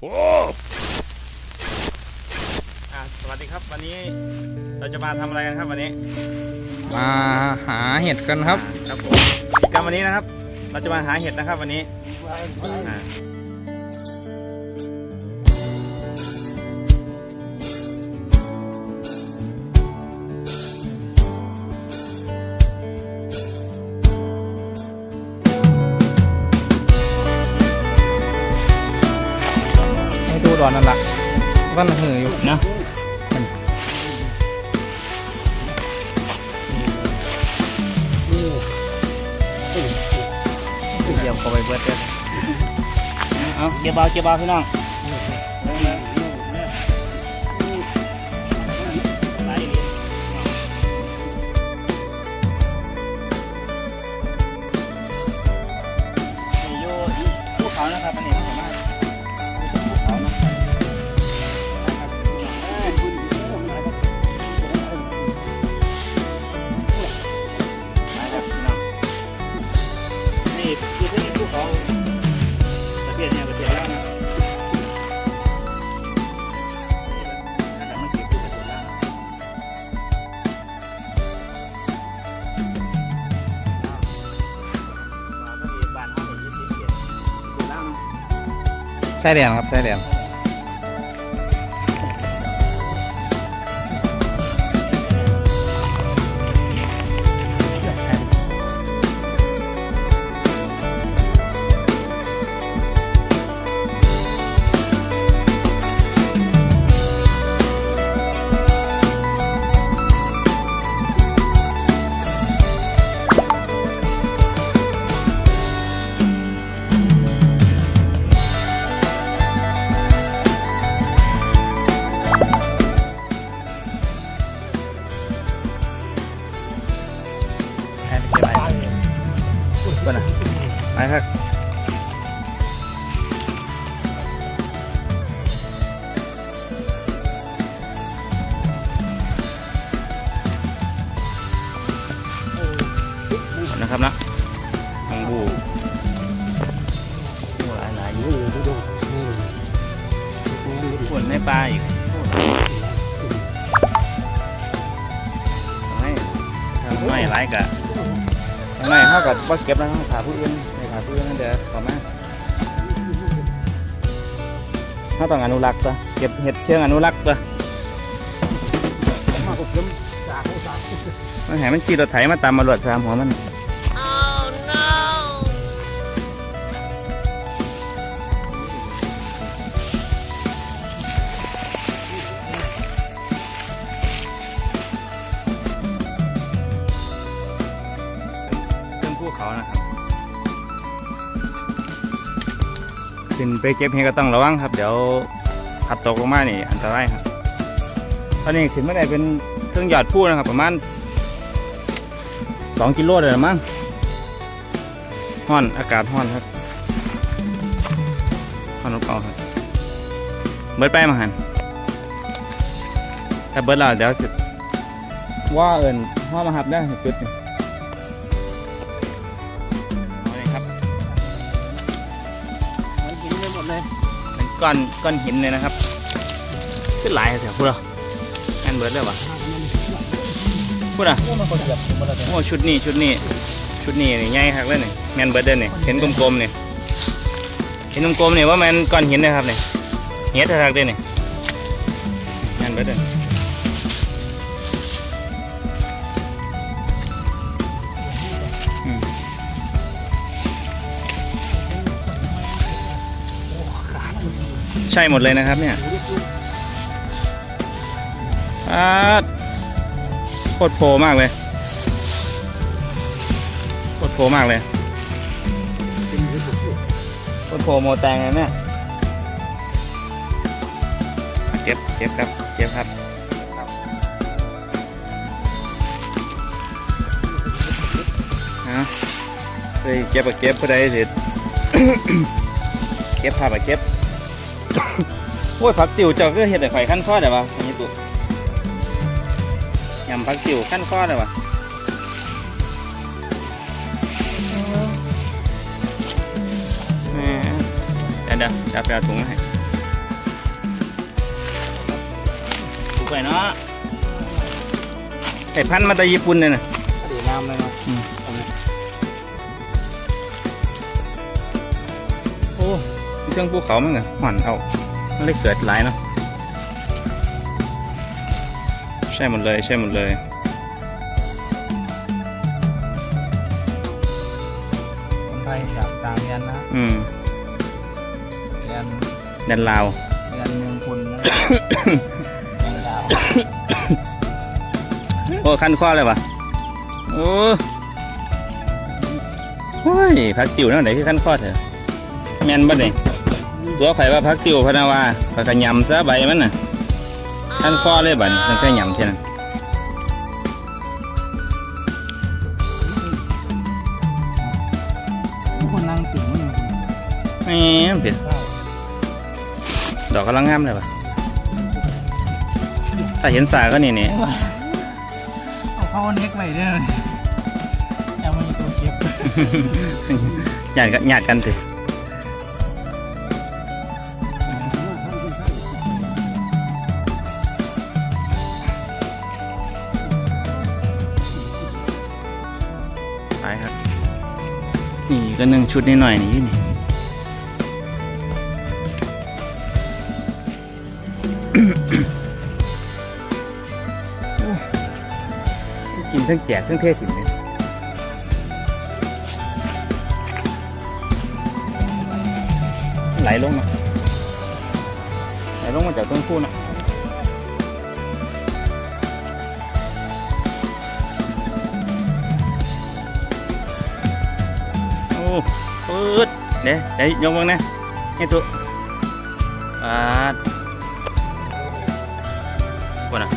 โอ้อะสวัสดีครับ วันนี้เราจะมาทำอะไรกันครับวันนี้มาหาเห็ดกันครับอ่าครับผมกิจกรรมวันนี้นะครับ เราจะมาหาเห็ดนะครับ วันนี้อ่า วันหืออยู่เนาะเยี่ยมเข้าไปเบิดเลยเอาเก็บเอาเก็บเอาพี่น้อง ใช่แดนค ก่อนนะไปครับนะครับนะมังบูหลายหลายอยู่ฝนในปลาอีกไม่ทำไม่ไรกะ ทำไมเขากับว่าเก็บแล้วเขาถาผู้อื่นไปถาผู้อื่นนั่นเดี๋ยวต่อมาเขาต้องอนุรักษ์ตัวเก็บเห็ดเชิงอนุรักษ์ตัวมันแหมันขี่รถไถมาตามมาหลวดสามหัวมัน นะครับ ขึ้นไปเก็บเห็ดก็ต้องระวังครับ เดี๋ยวผัดตกลงมานี่อันตรายครับ ตอนนี้ขึ้นไม่ได้เป็นเครื่องหยอดผู้นะครับ ประมาณสองกิโลเลยมั้งห้อนอากาศห้อนครับห้อนอบอ้าครับ เบิดไปมาหันถ้าเบิดแล้วเดี๋ยวว่าเอิญห้อมาหับได้จุดนี่ ก้อนก้อนหินเลยนะครับขึ้นหลายแถวพูดเหรอแอนเบิร์ดเลยวะพูดอะมันคนเหยียบหมดเลยโอ้ชุดนี้ชุดนี้ชุดนี้นี่ใหญ่ครับเลยนี่แมนเบิร์ดเนนี่เห็นกลมๆนี่เห็นกลมๆนี่ว่าแมนก้อนหินนะครับนี่เฮ็ดทักเลยนี่แมนเบิร์ดเดน ใช่หมดเลยนะครับเนี่ยอาดโคตรโผล่มากเลยโคตรโผล่มากเลยโคตรโผล่โมแตงเลยเนี่ยเก็บเก็บครับเก็บครับฮะเฮ้ยเก็บอะเก็บเพื่อใดสิเก็บภาพอะเก็บ โอ้ผักติ๋วจะก็เห็ดไต่ข่ขั้นข้อได้วะนี่ตุยำผักติ๋วขั้นข้อได้วะเดี๋ยวจะไปเอาถุงให้ถูกไปเนาะไอพันมาตาญี่ปุ่นเนี่ยนะดูนามเลยเนาะโอ้ เครื่องภูเขามันไงห่อนเอามันเลยเกิดหลายเนาะใช่หมดเลย ใช่หมดเลยคนไทยจากต่างเรียนนะอืมเรียนแดนลาวเรียนเมืองคุณนะแรงดาวโอ้ขั้นข้อเลยวะโอ้โอ้ยพักติวนั่นไหนคือขั้นข้อเถอะแมนบ่เนี่ย ตัวข่อยว่าพักติวพะนาวาผักกระยำซะใบมันน่ะขั้นข้อเลยบัดนี้ตั้งแต่ยำเท่านั้นทุกคนนั่งติ่งมือคุณแหมเผ็ดเศร้าดอกกำลังงามเลยวะถ้าเห็นสาก็นี่นี่เอาเข้าเน็กไปด้วยยังไม่มีตัวเก็บหยาดกันหยาดกันสิ ไปครับ นี่ก็นึ่งชุดนิดหน่อยนี่นี่กินทั้งแจกทั้งเทศสิเนี่ยไหลลงนาะไหลลงมาจากต้นคูเนะ ปืดเดี๋ยวเดี๋ยวยกมึงนะให้ตัวปาดว่าน่ะ